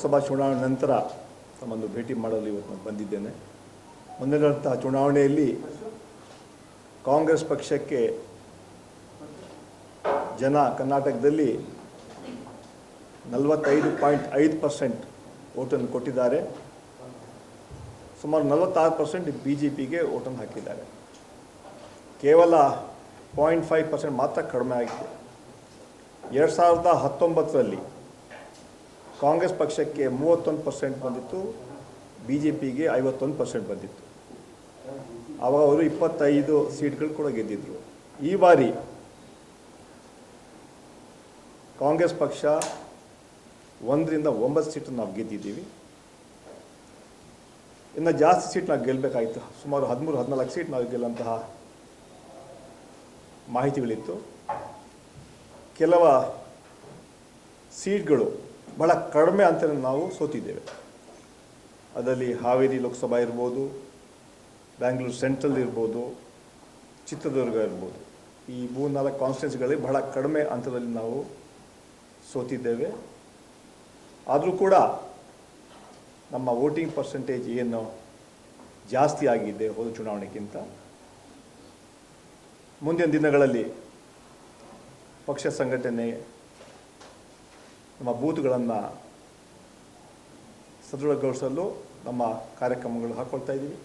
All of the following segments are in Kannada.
ಲೋಕಸಭಾ ಚುನಾವಣೆ ನಂತರ ತಮ್ಮನ್ನು ಭೇಟಿ ಮಾಡಲು ಇವತ್ತು ನಾನು ಬಂದಿದ್ದೇನೆ. ಮುಂದಿನಂತಹ ಚುನಾವಣೆಯಲ್ಲಿ ಕಾಂಗ್ರೆಸ್ ಪಕ್ಷಕ್ಕೆ ಜನ ಕರ್ನಾಟಕದಲ್ಲಿ ನಲವತ್ತೈದು ಪಾಯಿಂಟ್ ಐದು ಪರ್ಸೆಂಟ್ ಓಟನ್ನು ಕೊಟ್ಟಿದ್ದಾರೆ. ಸುಮಾರು ನಲವತ್ತಾರು ಪರ್ಸೆಂಟ್ ಬಿ ಜೆ ಪಿಗೆ ಓಟನ್ನು ಹಾಕಿದ್ದಾರೆ. ಕೇವಲ ಪಾಯಿಂಟ್ ಫೈವ್ ಪರ್ಸೆಂಟ್ ಮಾತ್ರ ಕಡಿಮೆ ಆಗಿದೆ. ಎರಡು ಸಾವಿರದ ಹತ್ತೊಂಬತ್ತರಲ್ಲಿ ಕಾಂಗ್ರೆಸ್ ಪಕ್ಷಕ್ಕೆ ಮೂವತ್ತೊಂದು ಪರ್ಸೆಂಟ್ ಬಂದಿತ್ತು ಬಿ ಜೆ ಪಿಗೆ ಐವತ್ತೊಂದು ಪರ್ಸೆಂಟ್ ಬಂದಿತ್ತು. ಆವಾಗ ಅವರು ಇಪ್ಪತ್ತೈದು ಸೀಟ್ಗಳು ಕೂಡ ಗೆದ್ದಿದ್ರು. ಈ ಬಾರಿ ಕಾಂಗ್ರೆಸ್ ಪಕ್ಷ ಒಂದರಿಂದ ಒಂಬತ್ತು ಸೀಟನ್ನು ನಾವು ಗೆದ್ದಿದ್ದೀವಿ. ಇನ್ನು ಜಾಸ್ತಿ ಸೀಟ್ ನಾವು ಗೆಲ್ಲಬೇಕಾಗಿತ್ತು ಸುಮಾರು ಹದಿಮೂರು, ಹದಿನಾಲ್ಕು ಸೀಟ್ ನಾವು ಗೆಲ್ಲಂತಹ ಮಾಹಿತಿಗಳಿತ್ತು. ಕೆಲವ ಸೀಟ್ಗಳು ಬಹಳ ಕಡಿಮೆ ಅಂತ ನಾವು ಸೋತಿದ್ದೇವೆ. ಅದರಲ್ಲಿ ಹಾವೇರಿ ಲೋಕಸಭಾ ಇರ್ಬೋದು, ಬ್ಯಾಂಗ್ಳೂರು ಸೆಂಟ್ರಲ್ ಇರ್ಬೋದು, ಚಿತ್ರದುರ್ಗ ಇರ್ಬೋದು. ಈ ಮೂರು ನಾಲ್ಕು ಕಾನ್ಸ್ಟಿಟ್ಯೂನ್ಸಿಗಳಲ್ಲಿ ಬಹಳ ಕಡಿಮೆ ಹಂತದಲ್ಲಿ ನಾವು ಸೋತಿದ್ದೇವೆ. ಆದರೂ ಕೂಡ ನಮ್ಮ ವೋಟಿಂಗ್ ಪರ್ಸೆಂಟೇಜ್ ಏನು ಜಾಸ್ತಿ ಆಗಿದೆ ಹೋದ ಚುನಾವಣೆಗಿಂತ? ಮುಂದಿನ ದಿನಗಳಲ್ಲಿ ಪಕ್ಷ ಸಂಘಟನೆ ನಮ್ಮ ಬೂತ್ಗಳನ್ನು ಸದೃಢಗೊಳಿಸಲು ನಮ್ಮ ಕಾರ್ಯಕ್ರಮಗಳು ಹಾಕ್ಕೊಳ್ತಾ ಇದ್ದೀವಿ.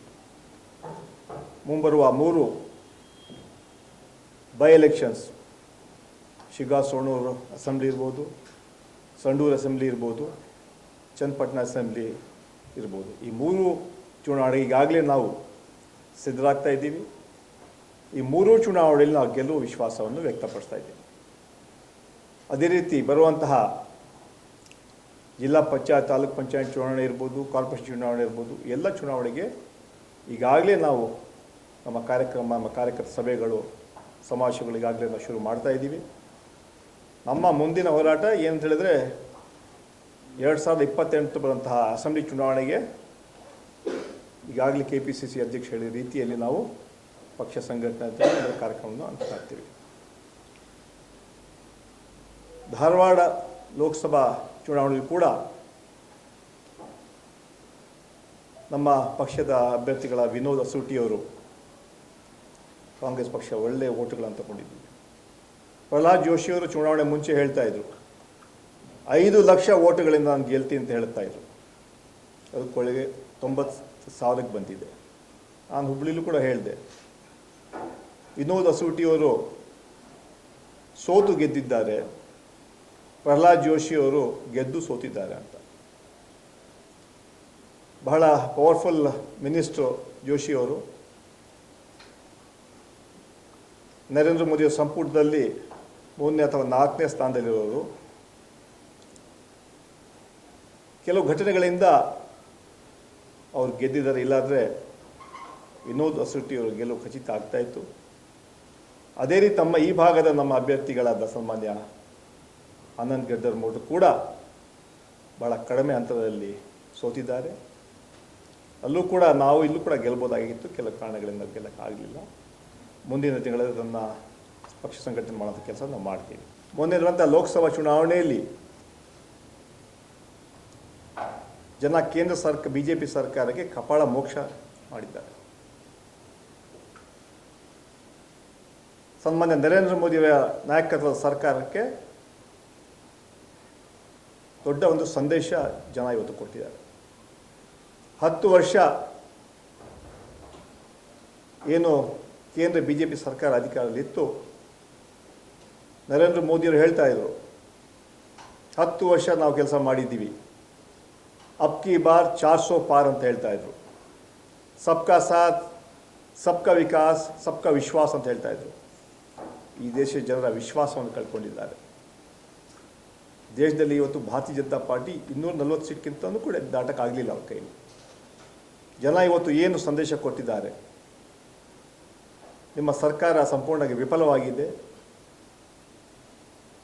ಮುಂಬರುವ ಮೂರು by elections Shiggaon Savanur assembly ಇರ್ಬೋದು, ಸಂಡೂರು ಅಸೆಂಬ್ಲಿ ಇರ್ಬೋದು, ಚನ್ನಪಟ್ಟಣ ಅಸೆಂಬ್ಲಿ ಇರ್ಬೋದು. ಈ ಮೂರು ಚುನಾವಣೆ ಈಗಾಗಲೇ ನಾವು ಸಿದ್ಧರಾಗ್ತಾ ಇದ್ದೀವಿ. ಈ ಮೂರೂ ಚುನಾವಣೆಯಲ್ಲಿ ನಾವು ಗೆಲ್ಲುವ ವಿಶ್ವಾಸವನ್ನು ವ್ಯಕ್ತಪಡಿಸ್ತಾ ಇದ್ದೀವಿ. ಅದೇ ರೀತಿ ಬರುವಂತಹ ಜಿಲ್ಲಾ ಪಂಚಾಯತ್, ತಾಲೂಕ್ ಪಂಚಾಯತ್ ಚುನಾವಣೆ ಇರ್ಬೋದು ಕಾರ್ಪೊರೇಷನ್ ಚುನಾವಣೆ ಇರ್ಬೋದು, ಎಲ್ಲ ಚುನಾವಣೆಗೆ ಈಗಾಗಲೇ ನಾವು ನಮ್ಮ ಕಾರ್ಯಕ್ರಮ, ನಮ್ಮ ಕಾರ್ಯಕರ್ತ ಸಭೆಗಳು ಸಮಾವೇಶಗಳು ಈಗಾಗಲೇ ನಾವು ಶುರು ಮಾಡ್ತಾ ಇದ್ದೀವಿ. ನಮ್ಮ ಮುಂದಿನ ಹೋರಾಟ ಏನಂತ ಹೇಳಿದ್ರೆ ಎರಡು ಸಾವಿರದ ಇಪ್ಪತ್ತೆಂಟು ಬರುವಂತಹ ಅಸೆಂಬ್ಲಿ ಚುನಾವಣೆಗೆ ಈಗಾಗಲೇ ಕೆ ಪಿ ಸಿ ಸಿ ಅಧ್ಯಕ್ಷ ಹೇಳಿದ ರೀತಿಯಲ್ಲಿ ನಾವು ಪಕ್ಷ ಸಂಘಟನೆ ಅಂತ ಕಾರ್ಯಕ್ರಮವನ್ನು ಅನುಷ್ಠಾಗ್ತೀವಿ ಧಾರವಾಡ ಲೋಕಸಭಾ ಚುನಾವಣೆಯಲ್ಲಿ ಕೂಡ ನಮ್ಮ ಪಕ್ಷದ ಅಭ್ಯರ್ಥಿಗಳ ವಿನೋದ್ ಅಸೂಟಿಯವರು ಕಾಂಗ್ರೆಸ್ ಪಕ್ಷ ಒಳ್ಳೆಯ ಓಟುಗಳನ್ನು ತಗೊಂಡಿದ್ವಿ. ಪ್ರಹ್ಲಾದ್ ಜೋಶಿಯವರು ಚುನಾವಣೆ ಮುಂಚೆ ಹೇಳ್ತಾ ಇದ್ರು, ಐದು ಲಕ್ಷ ಓಟುಗಳಿಂದ ನಾನು ಗೆಲ್ತೀನಿ ಅಂತ ಹೇಳ್ತಾ ಇದ್ರು. ಅದಕ್ಕೊಳಗೆ ತೊಂಬತ್ತು ಸಾವಿರಕ್ಕೆ ಬಂದಿದೆ. ನಾನು ಹುಬ್ಳಿಲೂ ಕೂಡ ಹೇಳಿದೆ, ವಿನೋದ್ ಅಸೂಟಿಯವರು ಸೋತು ಗೆದ್ದಿದ್ದಾರೆ. ಪ್ರಹ್ಲಾದ್ ಜೋಶಿಯವರು ಗೆದ್ದು ಸೋತಿದ್ದಾರೆ ಅಂತ. ಬಹಳ ಪವರ್ಫುಲ್ ಮಿನಿಸ್ಟರ್ ಜೋಶಿ ಅವರು. ನರೇಂದ್ರ ಮೋದಿಯ ಸಂಪುಟದಲ್ಲಿ ಮೂರನೇ ಅಥವಾ ನಾಲ್ಕನೇ ಸ್ಥಾನದಲ್ಲಿರೋರು. ಕೆಲವು ಘಟನೆಗಳಿಂದ ಅವ್ರು ಗೆದ್ದಿದ್ದಾರೆ, ಇಲ್ಲಾದರೆ ವಿನೋದ್ ಅವರು ಗೆಲುವು ಖಚಿತ ಆಗ್ತಾ ಇತ್ತು. ಅದೇ ರೀತಿ ತಮ್ಮ ಈ ಭಾಗದ ನಮ್ಮ ಅಭ್ಯರ್ಥಿಗಳಾದ ಸನ್ಮಾನ್ಯ ಆನಂದ್ ಗೆಡ್ಡರ್ ಮೂರು ಕೂಡ ಬಹಳ ಕಡಿಮೆ ಅಂತರದಲ್ಲಿ ಸೋತಿದ್ದಾರೆ. ಅಲ್ಲೂ ಕೂಡ ನಾವು ಇಲ್ಲೂ ಕೂಡ ಗೆಲ್ಬೋದಾಗಿತ್ತು ಕೆಲವು ಕಾರಣಗಳಿಂದ ಗೆಲ್ಲಕ್ಕಾಗಲಿಲ್ಲ. ಮುಂದಿನ ತಿಂಗಳಲ್ಲಿ ಅದನ್ನು ಪಕ್ಷ ಸಂಘಟನೆ ಮಾಡೋಂಥ ಕೆಲಸ ನಾವು ಮಾಡ್ತೀವಿ. ಮುಂದೆ ಇರುವಂಥ ಲೋಕಸಭಾ ಚುನಾವಣೆಯಲ್ಲಿ ಜನ ಕೇಂದ್ರ ಸರ್ಕಾರ ಬಿ ಜೆ ಪಿ ಸರ್ಕಾರಕ್ಕೆ ಕಪಾಳ ಮೋಕ್ಷ ಮಾಡಿದ್ದಾರೆ. ಸನ್ಮಾನ್ಯ ನರೇಂದ್ರ ಮೋದಿಯ ನಾಯಕತ್ವದ ಸರ್ಕಾರಕ್ಕೆ ದೊಡ್ಡ ಒಂದು ಸಂದೇಶ ಜನ ಇವತ್ತು ಕೊಟ್ಟಿದ್ದಾರೆ ಹತ್ತು ವರ್ಷ ಏನು ಕೇಂದ್ರ ಬಿ ಜೆ ಪಿ ಸರ್ಕಾರ ಅಧಿಕಾರದಲ್ಲಿತ್ತು ನರೇಂದ್ರ ಮೋದಿಯವರು ಹೇಳ್ತಾ ಇದ್ರು, ಹತ್ತು ವರ್ಷ ನಾವು ಕೆಲಸ ಮಾಡಿದ್ದೀವಿ. ಅಬ್ಕಿ ಬಾರ್ ಚಾರ್ ಸೋ ಪಾರ್ ಅಂತ ಹೇಳ್ತಾ ಇದ್ರು. ಸಬ್ಕಾ ಸಾಥ್, ಸಬ್ಕಾ ವಿಕಾಸ್, ಸಬ್ಕಾ ವಿಶ್ವಾಸ್ ಅಂತ ಹೇಳ್ತಾ ಇದ್ರು. ಈ ದೇಶದ ಜನರ ವಿಶ್ವಾಸವನ್ನು ಕಳ್ಕೊಂಡಿದ್ದಾರೆ. ದೇಶದಲ್ಲಿ ಇವತ್ತು ಭಾರತೀಯ ಜನತಾ ಪಾರ್ಟಿ ಇನ್ನೂರ ನಲ್ವತ್ತು ಸೀಟ್ಗಿಂತನೂ ಕೂಡ ದಾಟಕ್ಕಾಗಲಿಲ್ಲ ಅವ್ರ ಕೈಲಿ. ಜನ ಇವತ್ತು ಏನು ಸಂದೇಶ ಕೊಟ್ಟಿದ್ದಾರೆ? ನಿಮ್ಮ ಸರ್ಕಾರ ಸಂಪೂರ್ಣವಾಗಿ ವಿಫಲವಾಗಿದೆ.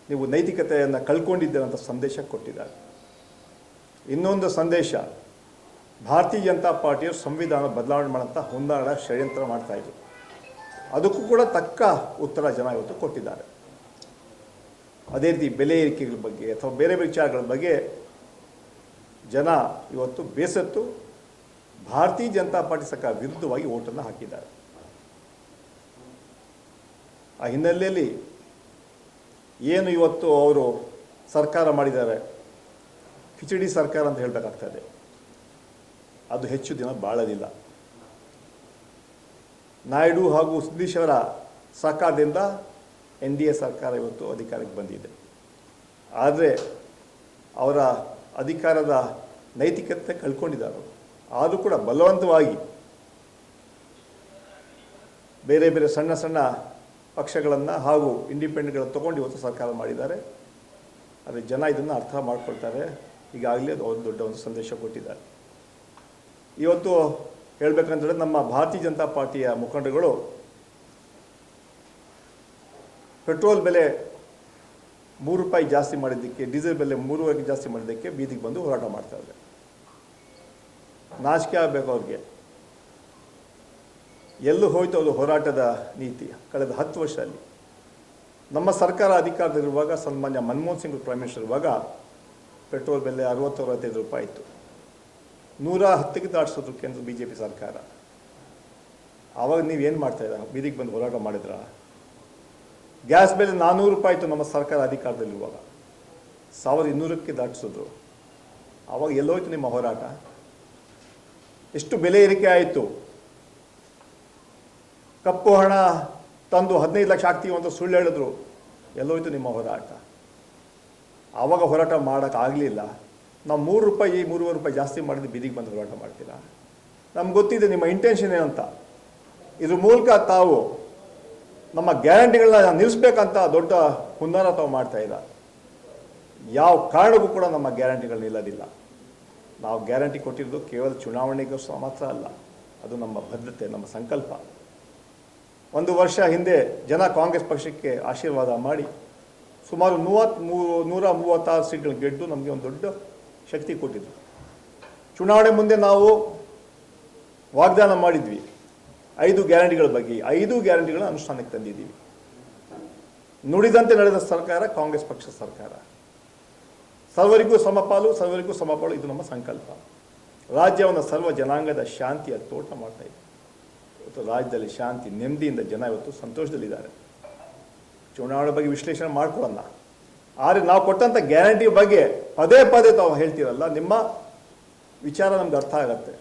ನೀವು ನೈತಿಕತೆಯನ್ನು ಕಳ್ಕೊಂಡಿದ್ದೀರ ಅಂತ ಸಂದೇಶ ಕೊಟ್ಟಿದ್ದಾರೆ. ಇನ್ನೊಂದು ಸಂದೇಶ, ಭಾರತೀಯ ಜನತಾ ಪಾರ್ಟಿಯು ಸಂವಿಧಾನ ಬದಲಾವಣೆ ಮಾಡೋಂಥ ಹೊಂದಾಣ ಷಡ್ಯಂತ್ರ ಮಾಡ್ತಾ ಇದ್ರು ಅದಕ್ಕೂ ಕೂಡ ತಕ್ಕ ಉತ್ತರ ಜನ ಇವತ್ತು ಕೊಟ್ಟಿದ್ದಾರೆ. ಅದೇ ರೀತಿ ಬೆಲೆ ಏರಿಕೆಗಳ ಬಗ್ಗೆ ಅಥವಾ ಬೇರೆ ಬೇರೆ ವಿಚಾರಗಳ ಬಗ್ಗೆ ಜನ ಇವತ್ತು ಬೇಸತ್ತು ಭಾರತೀಯ ಜನತಾ ಪಾರ್ಟಿ ಸರ್ಕಾರ ವಿರುದ್ಧವಾಗಿ ಓಟನ್ನು ಹಾಕಿದ್ದಾರೆ. ಆ ಹಿನ್ನೆಲೆಯಲ್ಲಿ ಏನು ಇವತ್ತು ಅವರು ಸರ್ಕಾರ ಮಾಡಿದ್ದಾರೆ? ಕಿಚಡಿ ಸರ್ಕಾರ ಅಂತ ಹೇಳಬೇಕಾಗ್ತದೆ ಅದು ಹೆಚ್ಚು ದಿನ ಬಾಳಲಿಲ್ಲ. ನಾಯ್ಡು ಹಾಗೂ ಸತೀಶ್ ಅವರ ಸಹಕಾರದಿಂದ ಎನ್ ಡಿ ಎ ಸರ್ಕಾರ ಇವತ್ತು ಅಧಿಕಾರಕ್ಕೆ ಬಂದಿದೆ. ಆದರೆ ಅವರ ಅಧಿಕಾರದ ನೈತಿಕತೆ ಕಳ್ಕೊಂಡಿದ್ದಾರೆ ಆದರೂ ಕೂಡ ಬಲವಂತವಾಗಿ ಬೇರೆ ಬೇರೆ ಸಣ್ಣ ಸಣ್ಣ ಪಕ್ಷಗಳನ್ನು ಹಾಗೂ ಇಂಡಿಪೆಂಡೆಂಟ್ಗಳನ್ನು ತೊಗೊಂಡು ಇವತ್ತು ಸರ್ಕಾರ ಮಾಡಿದ್ದಾರೆ. ಆದರೆ ಜನ ಇದನ್ನು ಅರ್ಥ ಮಾಡ್ಕೊಳ್ತಾರೆ. ಈಗಾಗಲೇ ಅದು ಒಂದು ದೊಡ್ಡ ಒಂದು ಸಂದೇಶ ಕೊಟ್ಟಿದ್ದಾರೆ. ಇವತ್ತು ಹೇಳ್ಬೇಕಂತಂದ್ರೆ ನಮ್ಮ ಭಾರತೀಯ ಜನತಾ ಪಾರ್ಟಿಯ ಮುಖಂಡರುಗಳು ಪೆಟ್ರೋಲ್ ಬೆಲೆ ಮೂರು ರೂಪಾಯಿ ಜಾಸ್ತಿ ಮಾಡಿದ್ದಕ್ಕೆ, ಡೀಸೆಲ್ ಬೆಲೆ ಮೂರುವರೆಗೆ ಜಾಸ್ತಿ ಮಾಡಿದ್ದಕ್ಕೆ ಬೀದಿಗೆ ಬಂದು ಹೋರಾಟ ಮಾಡ್ತಾ ಇದ್ದಾರೆ. ನಾಚಿಕೆ ಆಗಬೇಕು ಅವ್ರಿಗೆ. ಎಲ್ಲೂ ಹೋಯ್ತು ಅದು ಹೋರಾಟದ ನೀತಿ, ಕಳೆದ ಹತ್ತು ವರ್ಷದಲ್ಲಿ. ನಮ್ಮ ಸರ್ಕಾರ ಅಧಿಕಾರದಲ್ಲಿರುವಾಗ ಸನ್ಮಾನ್ಯ ಮನಮೋಹನ್ ಸಿಂಗ್ ಪ್ರೈಮ್ ಮಿನಿಸ್ಟರ್ ಇರುವಾಗ ಪೆಟ್ರೋಲ್ ಬೆಲೆ ಅರವತ್ತು ಅರವತ್ತೈದು ರೂಪಾಯಿ ಇತ್ತು. ನೂರ ಹತ್ತಿಗೆ ದಾಟಿಸೋದು ಕೇಂದ್ರ ಬಿ ಜೆ ಪಿ ಸರ್ಕಾರ. ಆವಾಗ ನೀವೇನು ಮಾಡ್ತಾ ಇದ್ದೀರಾ? ಬೀದಿಗೆ ಬಂದು ಹೋರಾಟ ಮಾಡಿದ್ರಾ? ಗ್ಯಾಸ್ ಬೆಲೆ ನಾನ್ನೂರು ರೂಪಾಯಿ ಇತ್ತು ನಮ್ಮ ಸರ್ಕಾರ ಅಧಿಕಾರದಲ್ಲಿ ಇವಾಗ ಸಾವಿರದ ಇನ್ನೂರಕ್ಕೆ ದಾಟಿಸಿದ್ರು. ಆವಾಗ ಎಲ್ಲೋಯ್ತು ನಿಮ್ಮ ಹೋರಾಟ? ಎಷ್ಟು ಬೆಲೆ ಏರಿಕೆ ಆಯಿತು? ಕಪ್ಪು ಹಣ ತಂದು ಹದಿನೈದು ಲಕ್ಷ ಆಗ್ತೀವಿ ಅಂತ ಸುಳ್ಳು ಹೇಳಿದ್ರು. ಎಲ್ಲೋಯ್ತು ನಿಮ್ಮ ಹೋರಾಟ? ಆವಾಗ ಹೋರಾಟ ಮಾಡೋಕ್ಕಾಗಲಿಲ್ಲ ನಾವು ಮೂರು ರೂಪಾಯಿ, ಮೂರುವರೆ ರೂಪಾಯಿ ಜಾಸ್ತಿ ಮಾಡಿದ್ದು ಬೀದಿಗೆ ಬಂದು ಹೋರಾಟ ಮಾಡ್ತೀರಾ? ನಮ್ಗೆ ಗೊತ್ತಿದೆ ನಿಮ್ಮ ಇಂಟೆನ್ಷನ್ ಏನಂತ. ಇದ್ರ ಮೂಲಕ ತಾವು ನಮ್ಮ ಗ್ಯಾರಂಟಿಗಳನ್ನ ನಿಲ್ಲಿಸ್ಬೇಕಂತ ದೊಡ್ಡ ಹುನ್ನಾರ ತಾವು ಮಾಡ್ತಾ ಇಲ್ಲ ಯಾವ ಕಾರಣಕ್ಕೂ ಕೂಡ ನಮ್ಮ ಗ್ಯಾರಂಟಿಗಳು ನಿಲ್ಲೋದಿಲ್ಲ. ನಾವು ಗ್ಯಾರಂಟಿ ಕೊಟ್ಟಿರೋದು ಕೇವಲ ಚುನಾವಣೆಗೋಸ್ಕರ ಮಾತ್ರ ಅಲ್ಲ, ಅದು ನಮ್ಮ ಬದ್ಧತೆ ನಮ್ಮ ಸಂಕಲ್ಪ. ಒಂದು ವರ್ಷ ಹಿಂದೆ ಜನ ಕಾಂಗ್ರೆಸ್ ಪಕ್ಷಕ್ಕೆ ಆಶೀರ್ವಾದ ಮಾಡಿ ಸುಮಾರು ಮೂವತ್ತ್ಮೂರು ನೂರ ಮೂವತ್ತಾರು ಸೀಟ್ಗಳು ಗೆದ್ದು ನಮಗೆ ಒಂದು ದೊಡ್ಡ ಶಕ್ತಿ ಕೊಟ್ಟಿದ್ರು. ಚುನಾವಣೆ ಮುಂದೆ ನಾವು ವಾಗ್ದಾನ ಮಾಡಿದ್ವಿ. ಐದು ಗ್ಯಾರಂಟಿಗಳ ಬಗ್ಗೆ, ಐದು ಗ್ಯಾರಂಟಿಗಳ ಅನುಷ್ಠಾನಕ್ಕೆ ತಂದಿದ್ದೀವಿ. ನುಡಿದಂತೆ ನಡೆದ ಸರ್ಕಾರ ಕಾಂಗ್ರೆಸ್ ಪಕ್ಷ ಸರ್ಕಾರ. ಸರ್ವರಿಗೂ ಸಮಪಾಲು ಸರ್ವರಿಗೂ ಸಮಪಾಲು, ಇದು ನಮ್ಮ ಸಂಕಲ್ಪ. ರಾಜ್ಯವನ್ನು ಸರ್ವ ಜನಾಂಗದ ಶಾಂತಿಯ ತೋಟ ಮಾಡ್ತಾ ಇದೆ. ಇವತ್ತು ರಾಜ್ಯದಲ್ಲಿ ಶಾಂತಿ, ನೆಮ್ಮದಿಯಿಂದ ಜನ ಇವತ್ತು ಸಂತೋಷದಲ್ಲಿದ್ದಾರೆ. ಚುನಾವಣೆ ಬಗ್ಗೆ ವಿಶ್ಲೇಷಣೆ ಮಾಡ್ಕೊಳ್ಳೋಣ. ಆದರೆ ನಾವು ಕೊಟ್ಟಂಥ ಗ್ಯಾರಂಟಿ ಬಗ್ಗೆ ಪದೇ ಪದೇ ತಾವು ಹೇಳ್ತೀರಲ್ಲ, ನಿಮ್ಮ ವಿಚಾರ ನಮ್ಗೆ ಅರ್ಥ ಆಗತ್ತೆ.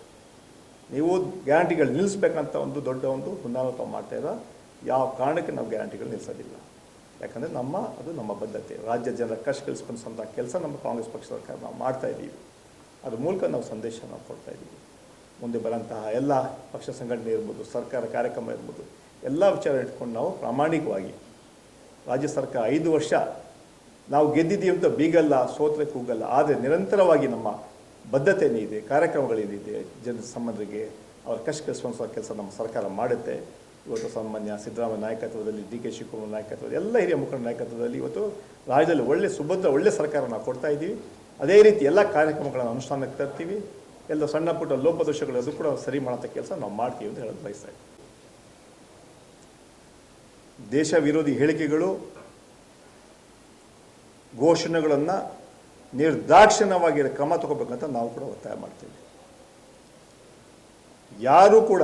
ನೀವು ಗ್ಯಾರಂಟಿಗಳು ನಿಲ್ಲಿಸ್ಬೇಕಂತ ಒಂದು ದೊಡ್ಡ ಒಂದು ಹುನ್ನಾರ ಮಾಡ್ತಾ ಯಾವ ಕಾರಣಕ್ಕೆ ನಾವು ಗ್ಯಾರಂಟಿಗಳು ನಿಲ್ಲಿಸೋದಿಲ್ಲ. ಯಾಕಂದರೆ ನಮ್ಮ, ಅದು ನಮ್ಮ ಬದ್ಧತೆ. ರಾಜ್ಯ ಜನರ ಕಷ್ಟ ಕಲಿಸ್ಕೊಂಡಂಥ ಕೆಲಸ ನಮ್ಮ ಕಾಂಗ್ರೆಸ್ ಪಕ್ಷ ಸರ್ಕಾರ ನಾವು ಮಾಡ್ತಾ ಇದ್ದೀವಿ. ಅದ್ರ ಮೂಲಕ ನಾವು ಸಂದೇಶ ನಾವು ಕೊಡ್ತಾ ಇದ್ದೀವಿ. ಮುಂದೆ ಬರೋಂತಹ ಎಲ್ಲ ಪಕ್ಷ ಸಂಘಟನೆ ಇರ್ಬೋದು, ಸರ್ಕಾರ ಕಾರ್ಯಕ್ರಮ ಇರ್ಬೋದು, ಎಲ್ಲ ವಿಚಾರ ಇಟ್ಕೊಂಡು ನಾವು ಪ್ರಾಮಾಣಿಕವಾಗಿ ರಾಜ್ಯ ಸರ್ಕಾರ ಐದು ವರ್ಷ ನಾವು ಗೆದ್ದಿದ್ದೀವಿ ಅಂತ ಬೀಗಲ್ಲ, ಸೋತ್ರೆ ಕೂಗಲ್ಲ, ಆದರೆ ನಿರಂತರವಾಗಿ ನಮ್ಮ ಬದ್ಧತೆ ಏನಿದೆ ಕಾರ್ಯಕ್ರಮಗಳೇನಿದೆ ಜನ ಸಂಬಂಧರಿಗೆ ಅವರ ಕಷ್ಟ ಸ್ಪಂದಿಸುವ ಕೆಲಸ ನಮ್ಮ ಸರ್ಕಾರ ಮಾಡುತ್ತೆ. ಇವತ್ತು ಸಾಮಾನ್ಯ ಸಿದ್ದರಾಮಯ್ಯ ನಾಯಕತ್ವದಲ್ಲಿ, ಡಿ ಕೆ ಶಿವಕುಮಾರ್ ನಾಯಕತ್ವದಲ್ಲಿ, ಎಲ್ಲ ಹಿರಿಯ ಮುಖಂಡ ನಾಯಕತ್ವದಲ್ಲಿ ಇವತ್ತು ರಾಜ್ಯದಲ್ಲಿ ಒಳ್ಳೆ ಸುಭದ್ರ ಒಳ್ಳೆ ಸರ್ಕಾರ ನಾವು ಕೊಡ್ತಾ ಇದ್ದೀವಿ. ಅದೇ ರೀತಿ ಎಲ್ಲ ಕಾರ್ಯಕ್ರಮಗಳನ್ನು ಅನುಷ್ಠಾನಕ್ಕೆ ತರ್ತೀವಿ. ಎಲ್ಲ ಸಣ್ಣ ಪುಟ್ಟ ಲೋಪದೋಷಗಳು ಅದು ಕೂಡ ಸರಿ ಮಾಡೋಂಥ ಕೆಲಸ ನಾವು ಮಾಡ್ತೀವಿ ಅಂತ ಹೇಳೋದು ಬಯಸ್ತಾ ದೇಶ ವಿರೋಧಿ ಹೇಳಿಕೆಗಳು, ಘೋಷಣೆಗಳನ್ನು ನಿರ್ದಾಕ್ಷಿಣ್ಯವಾಗಿ ಕ್ರಮ ತಗೋಬೇಕಂತ ನಾವು ಕೂಡ ಒತ್ತಾಯ ಮಾಡ್ತೀವಿ. ಯಾರೂ ಕೂಡ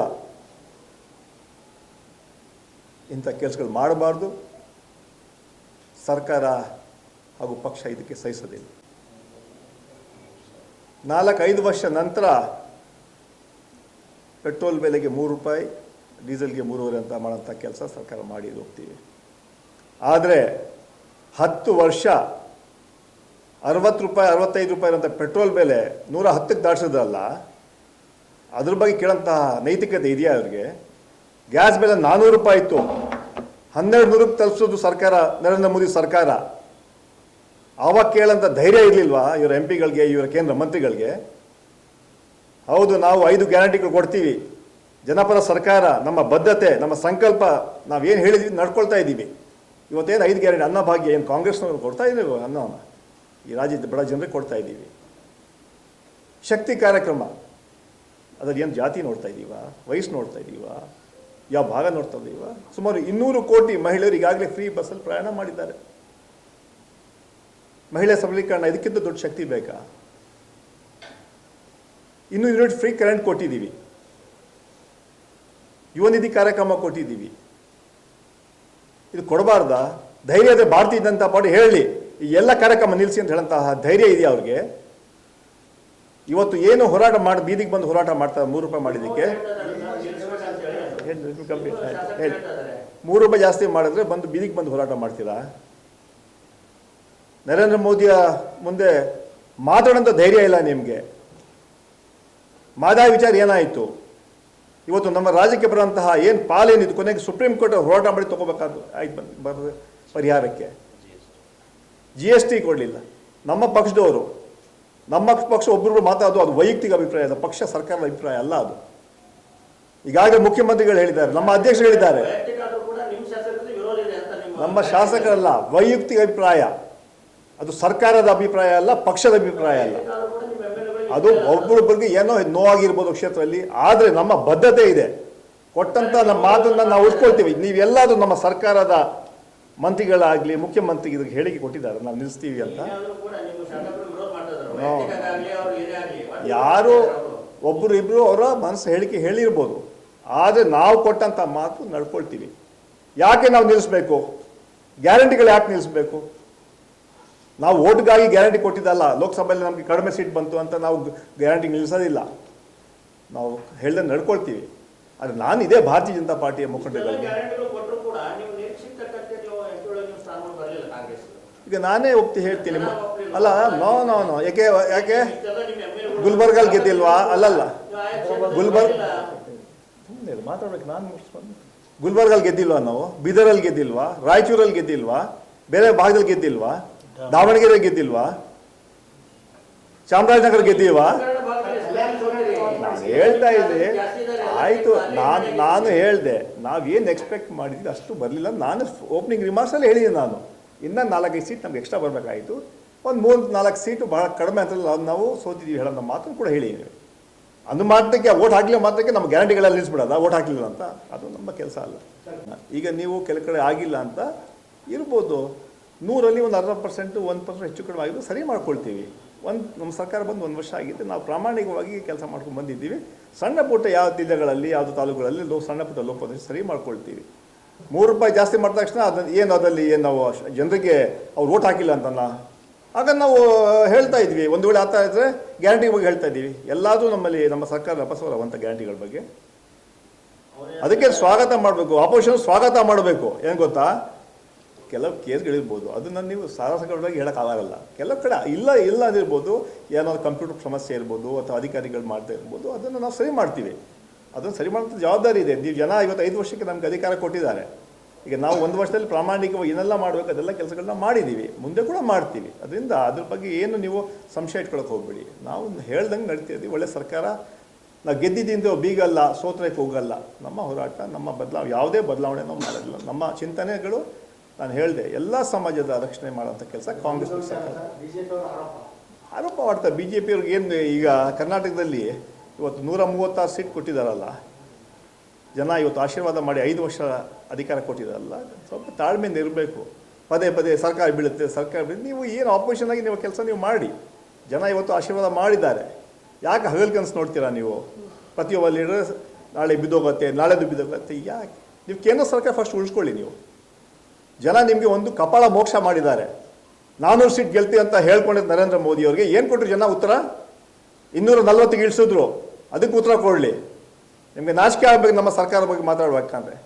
ಇಂಥ ಕೆಲಸಗಳು ಮಾಡಬಾರ್ದು. ಸರ್ಕಾರ ಹಾಗೂ ಪಕ್ಷ ಇದಕ್ಕೆ ಸಹಿಸೋದಿಲ್ಲ. ನಾಲ್ಕೈದು ವರ್ಷ ನಂತರ ಪೆಟ್ರೋಲ್ ಬೆಲೆಗೆ ಮೂರು ರೂಪಾಯಿ, ಡೀಸೆಲ್ಗೆ ಮೂರುವರೆ ಅಂತ ಮಾಡೋಂಥ ಕೆಲಸ ಸರ್ಕಾರ ಮಾಡಿ ಹೋಗ್ತೀವಿ. ಆದರೆ ಹತ್ತು ವರ್ಷ ಅರವತ್ತು ರೂಪಾಯಿ, ಅರವತ್ತೈದು ರೂಪಾಯಿ ಅಂತ ಪೆಟ್ರೋಲ್ ಬೆಲೆ ನೂರ ಹತ್ತಕ್ಕೆ ದಾಟಿಸೋದಲ್ಲ ಅದ್ರ ಬಗ್ಗೆ ಕೇಳೋಂತಹ ನೈತಿಕತೆ ಇದೆಯಾ ಅವ್ರಿಗೆ ಗ್ಯಾಸ್ ಬೆಲೆ ನಾನ್ನೂರು ರೂಪಾಯಿ ಇತ್ತು. ಹನ್ನೆರಡು ನೂರಕ್ಕೆ ತಲುಪಿಸೋದು ಸರ್ಕಾರ, ನರೇಂದ್ರ ಮೋದಿ ಸರ್ಕಾರ. ಆವಾಗ ಕೇಳೋಂಥ ಧೈರ್ಯ ಇರಲಿಲ್ವಾ ಇವರ ಎಂ ಪಿಗಳಿಗೆ, ಇವರ ಕೇಂದ್ರ ಮಂತ್ರಿಗಳಿಗೆ? ಹೌದು, ನಾವು ಐದು ಗ್ಯಾರಂಟಿಗಳು ಕೊಡ್ತೀವಿ. ಜನಪರ ಸರ್ಕಾರ, ನಮ್ಮ ಬದ್ಧತೆ, ನಮ್ಮ ಸಂಕಲ್ಪ, ನಾವೇನು ಹೇಳಿದ್ವಿ, ನಡ್ಕೊಳ್ತಾ ಇದ್ದೀವಿ. ಇವತ್ತೇನು ಐದು ಗ್ಯಾರಂಟಿ, ಅನ್ನ ಭಾಗ್ಯ, ಏನು ಕಾಂಗ್ರೆಸ್ನವರು ಕೊಡ್ತಾ ಇದ್ದೀವಿ ಅನ್ನವನ್ನು ಈ ರಾಜ್ಯದ ಬಡ ಜನರಿಗೆ ಕೊಡ್ತಾ ಇದ್ದೀವಿ. ಶಕ್ತಿ ಕಾರ್ಯಕ್ರಮ. ಅದರಲ್ಲಿ ಏನು ಜಾತಿ ನೋಡ್ತಾ ಇದ್ದೀವ ವಯಸ್ಸು ನೋಡ್ತಾ ಇದ್ದೀವ ಯಾವ ಭಾಗ ನೋಡ್ತಾ ಇದ್ದೀವ ಸುಮಾರು ಇನ್ನೂರು ಕೋಟಿ ಮಹಿಳೆಯರು ಈಗಾಗಲೇ ಫ್ರೀ ಬಸ್ಸಲ್ಲಿ ಪ್ರಯಾಣ ಮಾಡಿದ್ದಾರೆ. ಮಹಿಳೆ ಸಬಲೀಕರಣ, ಇದಕ್ಕಿಂತ ದೊಡ್ಡ ಶಕ್ತಿ ಬೇಕಾ? ಇನ್ನೂ ಯೂನಿಟ್ ಫ್ರೀ ಕರೆಂಟ್ ಕೊಟ್ಟಿದ್ದೀವಿ. ಯುವ ನಿಧಿ ಕಾರ್ಯಕ್ರಮ ಕೊಟ್ಟಿದ್ದೀವಿ. ಇದು ಕೊಡಬಾರ್ದಾ? ಧೈರ್ಯದ ಭಾರತೀಯ ಜನತಾ ಪಾರ್ಟಿ ಹೇಳಿ. ಎಲ್ಲ ಕಾರ್ಯಕ್ರಮ ನಿಲ್ಲಿಸಿ ಅಂತ ಹೇಳಂತಹ ಧೈರ್ಯ ಇದೆಯಾ ಅವ್ರಿಗೆ? ಇವತ್ತು ಏನು ಹೋರಾಟ ಮಾಡಿ ಬೀದಿಗೆ ಬಂದು ಹೋರಾಟ ಮಾಡ್ತಾರೆ ಮೂರು ರೂಪಾಯಿ ಮಾಡಿದ್ದಕ್ಕೆ? ಹೇಳಿ, ಮೂರು ರೂಪಾಯಿ ಜಾಸ್ತಿ ಮಾಡಿದ್ರೆ ಬಂದು ಬೀದಿಗೆ ಬಂದು ಹೋರಾಟ ಮಾಡ್ತೀರಾ? ನರೇಂದ್ರ ಮೋದಿಯ ಮುಂದೆ ಮಾತಾಡೋಂಥ ಧೈರ್ಯ ಇಲ್ಲ ನಿಮಗೆ. ಮಾದಾಯ ವಿಚಾರ ಏನಾಯಿತು? ಇವತ್ತು ನಮ್ಮ ರಾಜ್ಯಕ್ಕೆ ಬರುವಂತಹ ಏನು ಪಾಲೇನಿದು ಕೊನೆಗೆ ಸುಪ್ರೀಂ ಕೋರ್ಟ್ ಹೋರಾಟ ಮಾಡಿ ತಗೋಬೇಕಾದ್ದು ಆಯ್ತು ಬಂದು ಪರಿಹಾರಕ್ಕೆ. ಜಿ ಎಸ್ ಟಿ ಕೊಡಲಿಲ್ಲ. ನಮ್ಮ ಪಕ್ಷದವರು, ನಮ್ಮ ಪಕ್ಷ ಒಬ್ಬರು ಮಾತಾಡೋದು ಅದು ವೈಯಕ್ತಿಕ ಅಭಿಪ್ರಾಯ ಅದು ಪಕ್ಷ ಸರ್ಕಾರದ ಅಭಿಪ್ರಾಯ ಅಲ್ಲ ಅದು. ಈಗಾಗಲೇ ಮುಖ್ಯಮಂತ್ರಿಗಳು ಹೇಳಿದ್ದಾರೆ, ನಮ್ಮ ಅಧ್ಯಕ್ಷರು ಹೇಳಿದ್ದಾರೆ. ನಿಮ್ಮ ಶಾಸಕರಲ್ಲ, ವೈಯಕ್ತಿಕ ಅಭಿಪ್ರಾಯ. ಅದು ಸರ್ಕಾರದ ಅಭಿಪ್ರಾಯ ಅಲ್ಲ, ಪಕ್ಷದ ಅಭಿಪ್ರಾಯ ಅಲ್ಲ. ಅದು ಒಬ್ಬರೊಬ್ಬರಿಗೆ ಏನೋ ನೋವಾಗಿರ್ಬೋದು ಕ್ಷೇತ್ರದಲ್ಲಿ, ಆದರೆ ನಮ್ಮ ಬದ್ಧತೆ ಇದೆ. ಕೊಟ್ಟಂತ ನಮ್ಮ ಮಾತನ್ನ ನಾವು ಉಳ್ಕೊಳ್ತೀವಿ ನೀವೆಲ್ಲಾದ್ರೂ ನಮ್ಮ ಸರ್ಕಾರದ ಮಂತ್ರಿಗಳಾಗಲಿ ಮುಖ್ಯಮಂತ್ರಿ ಇದಕ್ಕೆ ಹೇಳಿಕೆ ಕೊಟ್ಟಿದ್ದಾರೆ ನಾವು ನಿಲ್ಲಿಸ್ತೀವಿ ಅಂತ. ಯಾರು. ಒಬ್ಬರು ಇಬ್ಬರು ಅವರ ಮನಸ್ಸು ಹೇಳಿಕೆ ಹೇಳಿರ್ಬೋದು. ಆದರೆ ನಾವು ಕೊಟ್ಟಂಥ ಮಾತು ನಡ್ಕೊಳ್ತೀವಿ. ಯಾಕೆ ನಾವು ನಿಲ್ಲಿಸ್ಬೇಕು? ಗ್ಯಾರಂಟಿಗಳು ಯಾಕೆ ನಿಲ್ಲಿಸ್ಬೇಕು? ನಾವು ಓಟ್ಗಾಗಿ ಗ್ಯಾರಂಟಿ ಕೊಟ್ಟಿದ್ದಲ್ಲ ಲೋಕಸಭೆಯಲ್ಲಿ ನಮಗೆ ಕಡಿಮೆ ಸೀಟ್ ಬಂತು ಅಂತ ನಾವು ಗ್ಯಾರಂಟಿ ನಿಲ್ಲಿಸೋದಿಲ್ಲ. ನಾವು ಹೇಳ್ದೆ ನಡ್ಕೊಳ್ತೀವಿ. ಆದರೆ ನಾನು ಇದೇ ಭಾರತೀಯ ಜನತಾ ಪಾರ್ಟಿಯ ಮುಖಂಡಗಳಿಗೆ ಗ್ಯಾರಂಟಿಗಳು ಕೊಟ್ಟರು ಕೂಡ ನೀವು ನಿರೀಕ್ಷಿತ ತಕ್ಕಂತೆ ನೀವು ಎಂಟು ನೀವು ಸ್ಥಾನಗಳು ಬರಲಿಲ್ಲ ಕಾಂಗ್ರೆಸ್ ಈಗ ನಾನೇ ಒಪ್ತಿ ಹೇಳ್ತೀನಿ. ಅಲ್ಲ, ನೋ ನೋ ನೋ. ಯಾಕೆ ಯಾಕೆ? ಗುಲ್ಬರ್ಗಲ್ ಗುಲ್ಬರ್ಗಲ್ಲಿ ಗೆದ್ದಿಲ್ವಾ? ಅಲ್ಲಲ್ಲ. ಗುಲ್ಬರ್ಗ್. ಮಾತಾಡ್ಬೇಕು. ನಾನು ಗುಲ್ಬರ್ಗಲ್ಲಿ ಗೆದ್ದಿಲ್ವಾ ನಾವು? ಬೀದರಲ್ಲಿ ಗೆದ್ದಿಲ್ವಾ? ರಾಯಚೂರಲ್ಲಿ ಗೆದ್ದಿಲ್ವಾ? ಬೇರೆ ಭಾಗದಲ್ಲಿ ಗೆದ್ದಿಲ್ವಾ? ದಾವಣಗೆರೆ ಗೆದ್ದಿಲ್ವಾ? ಚಾಮರಾಜನಗರ ಗೆದ್ದಿಲ್ವಾ. ನಾನು ಹೇಳ್ತಾ ಇದ್ದೆ. ಆಯಿತು, ನಾನು ನಾನು ಹೇಳಿದೆ. ನಾವೇನು ಎಕ್ಸ್ಪೆಕ್ಟ್ ಮಾಡಿದ್ವಿ, ಅಷ್ಟು ಬರಲಿಲ್ಲ. ನಾನು ಓಪನಿಂಗ್ ರಿಮಾರ್ಕ್ಸಲ್ಲಿ ಹೇಳಿದೆ ನಾನು. ಇನ್ನೂ ನಾಲ್ಕೈದು ಸೀಟ್ ನಮ್ಗೆ ಎಕ್ಸ್ಟ್ರಾ ಬರಬೇಕಾಯಿತು. ಒಂದು ಮೂರು ನಾಲ್ಕು ಸೀಟು ಭಾಳ ಕಡಿಮೆ ಅಂತ ನಾವು ಸೋತಿದ್ದೀವಿ ಹೇಳೋ ಮಾತು ಮಾತನ್ನು ಕೂಡ ಹೇಳಿದ್ದೀವಿ ಅದು ಮಾತ್ರಕ್ಕೆ ಓಟ್ ಹಾಕಲಿಲ್ಲ ಮಾತ್ರಕ್ಕೆ ನಮ್ಮ ಗ್ಯಾರಂಟಿಗಳಲ್ಲಿ ನಿಲ್ಲಿಸ್ಬಿಡೋದ ಓಟ್ ಹಾಕಲಿಲ್ಲ ಅಂತ ಅದು ನಮ್ಮ ಕೆಲಸ ಅಲ್ಲ. ಈಗ ನೀವು ಕೆಲ ಕಡೆ ಆಗಿಲ್ಲ ಅಂತ ಇರ್ಬೋದು. ನೂರಲ್ಲಿ ಒಂದು ಅರ್ಧ ಪರ್ಸೆಂಟು ಒಂದು ಪರ್ಸೆಂಟ್ ಹೆಚ್ಚು ಕಡಿಮೆ ಆಗಿದ್ದು ಸರಿ ಮಾಡ್ಕೊಳ್ತೀವಿ. ಒಂದು ನಮ್ಮ ಸರ್ಕಾರ ಬಂದು ಒಂದು ವರ್ಷ ಆಗಿದೆ ನಾವು ಪ್ರಾಮಾಣಿಕವಾಗಿ ಕೆಲಸ ಮಾಡ್ಕೊಂಡು ಬಂದಿದ್ದೀವಿ. ಸಣ್ಣ ಪುಟ್ಟ ಯಾವ ಜಿಲ್ಲೆಗಳಲ್ಲಿ ಯಾವುದು ತಾಲೂಕುಗಳಲ್ಲಿ ಲೋ, ಸಣ್ಣ ಪುಟ್ಟ ಲೋಪದೋಷ ಸರಿ ಮಾಡ್ಕೊಳ್ತೀವಿ. ಮೂರು ರೂಪಾಯಿ ಜಾಸ್ತಿ ಮಾಡಿದ ತಕ್ಷಣ ಅದನ್ನು ಏನು ಅದರಲ್ಲಿ ಏನು ನಾವು ಜನರಿಗೆ ಅವ್ರು ಓಟ್ ಹಾಕಿಲ್ಲ ಅಂತಲ್ಲ? ಆಗ ನಾವು ಹೇಳ್ತಾ ಇದ್ವಿ. ಒಂದು ವೇಳೆ ಆಗ್ತಾ ಇದ್ರೆ ಗ್ಯಾರಂಟಿ ಬಗ್ಗೆ ಹೇಳ್ತಾ ಇದ್ದೀವಿ. ಎಲ್ಲಾದರೂ ನಮ್ಮಲ್ಲಿ ನಮ್ಮ ಸರ್ಕಾರ ಅಪಸ್ವರವಂತ ಗ್ಯಾರಂಟಿಗಳ ಬಗ್ಗೆ. ಅದಕ್ಕೆ ಸ್ವಾಗತ ಮಾಡಬೇಕು. ಆಪೋಸಿಷನ್ ಸ್ವಾಗತ ಮಾಡಬೇಕು. ಏನು ಗೊತ್ತಾ? ಕೆಲವು ಕೇಸ್ಗಳಿರ್ಬೋದು ಅದನ್ನು ನೀವು ಸಾರಾಸಗರವಾಗಿ ಹೇಳೋಕ್ಕಾಗಲ್ಲ. ಕೆಲವು ಕಡೆ ಇಲ್ಲ ಇಲ್ಲ ಅಂದಿರ್ಬೋದು. ಏನೋ ಕಂಪ್ಯೂಟರ್ ಸಮಸ್ಯೆ ಇರ್ಬೋದು ಅಥವಾ ಅಧಿಕಾರಿಗಳು ಮಾಡ್ತಾ ಇರ್ಬೋದು. ಅದನ್ನು ನಾವು ಸರಿ ಮಾಡ್ತೀವಿ. ಅದನ್ನು ಸರಿ ಮಾಡೋಂಥ ಜವಾಬ್ದಾರಿ ಇದೆ. ನೀವು ಜನ ಇವತ್ತು ಐದು ವರ್ಷಕ್ಕೆ ನಮ್ಗೆ ಅಧಿಕಾರ ಕೊಟ್ಟಿದ್ದಾರೆ. ಈಗ ನಾವು ಒಂದು ವರ್ಷದಲ್ಲಿ ಪ್ರಾಮಾಣಿಕವಾಗಿ ಏನೆಲ್ಲ ಮಾಡಬೇಕು ಅದೆಲ್ಲ ಕೆಲಸಗಳನ್ನ ಮಾಡಿದ್ದೀವಿ ಮುಂದೆ ಕೂಡ ಮಾಡ್ತೀವಿ. ಅದರಿಂದ ಅದ್ರ ಬಗ್ಗೆ ಏನು ನೀವು ಸಂಶಯ ಇಟ್ಕೊಳಕ್ಕೆ ಹೋಗ್ಬೇಡಿ. ನಾವು ಹೇಳ್ದಂಗೆ ನಡ್ತಿದ್ದೀವಿ ಒಳ್ಳೆ ಸರ್ಕಾರ ನಾವು ಗೆದ್ದಿದ್ದಿಂದ ಬೀಗಲ್ಲ ಸೋತ್ರಕ್ಕೆ ಹೋಗಲ್ಲ. ನಮ್ಮ ಹೋರಾಟ ನಮ್ಮ ಬದಲಾವಣೆ ಯಾವುದೇ ಬದಲಾವಣೆ ನಾವು ಮಾಡೋದಿಲ್ಲ. ನಮ್ಮ ಚಿಂತನೆಗಳು ನಾನು ಹೇಳಿದೆ ಎಲ್ಲ ಸಮಾಜದ ರಕ್ಷಣೆ ಮಾಡುವಂಥ ಕೆಲಸ ಕಾಂಗ್ರೆಸ್ ಸರ್ಕಾರ. ಆರೋಪ? ಮಾಡ್ತಾರೆ. ಬಿ ಜೆ ಪಿಯವ್ರಿಗೆ ಏನು ಈಗ ಕರ್ನಾಟಕದಲ್ಲಿ ಇವತ್ತು ನೂರ ಮೂವತ್ತಾರು ಸೀಟ್ ಕೊಟ್ಟಿದ್ದಾರಲ್ಲ, ಜನ ಇವತ್ತು ಆಶೀರ್ವಾದ ಮಾಡಿ ಐದು ವರ್ಷ ಅಧಿಕಾರ ಕೊಟ್ಟಿದ್ದಾರಲ್ಲ, ಸ್ವಲ್ಪ ತಾಳ್ಮೆಯಿಂದ ಇರಬೇಕು. ಪದೇ ಪದೇ ಸರ್ಕಾರ ಬೀಳುತ್ತೆ ಸರ್ಕಾರ ಬೀಳುತ್ತೆ. ನೀವು ಏನು ಆಪೋಸಿಷನ್ ಆಗಿ ನೀವು ಕೆಲಸ ನೀವು ಮಾಡಿ. ಜನ ಇವತ್ತು ಆಶೀರ್ವಾದ ಮಾಡಿದ್ದಾರೆ. ಯಾಕೆ ಹಗಲ್ ಕನಸು ನೋಡ್ತೀರಾ ನೀವು? ಪ್ರತಿಯೊಬ್ಬ ಲೀಡರ್ ನಾಳೆ ಬಿದ್ದೋಗುತ್ತೆ, ನಾಳೆದು ಬಿದ್ದೋಗುತ್ತೆ, ಯಾಕೆ? ನೀವು ಕೇಂದ್ರ ಸರ್ಕಾರ ಫಸ್ಟ್ ಉಳಿಸ್ಕೊಳ್ಳಿ ನೀವು. ಜನ ನಿಮಗೆ ಒಂದು ಕಪಾಳ ಮೋಕ್ಷ ಮಾಡಿದ್ದಾರೆ. ನಾನ್ನೂರು ಸೀಟ್ ಗೆಲ್ತೀವಿ ಅಂತ ಹೇಳ್ಕೊಂಡಿದ್ದು ನರೇಂದ್ರ ಮೋದಿ ಅವರಿಗೆ ಏನು ಕೊಟ್ಟರು ಜನ ಉತ್ತರ? ಇನ್ನೂರ ನಲ್ವತ್ತಿಗೆ ಇಳಿಸಿದ್ರು. ಅದಕ್ಕೆ ಉತ್ತರ ಕೊಡಲಿ. ನಿಮಗೆ ನಾಚಿಕೆ ಆಗಬೇಕು, ನಮ್ಮ ಸರ್ಕಾರ ಬಗ್ಗೆ ಮಾತಾಡ್ಬೇಕಂದ್ರೆ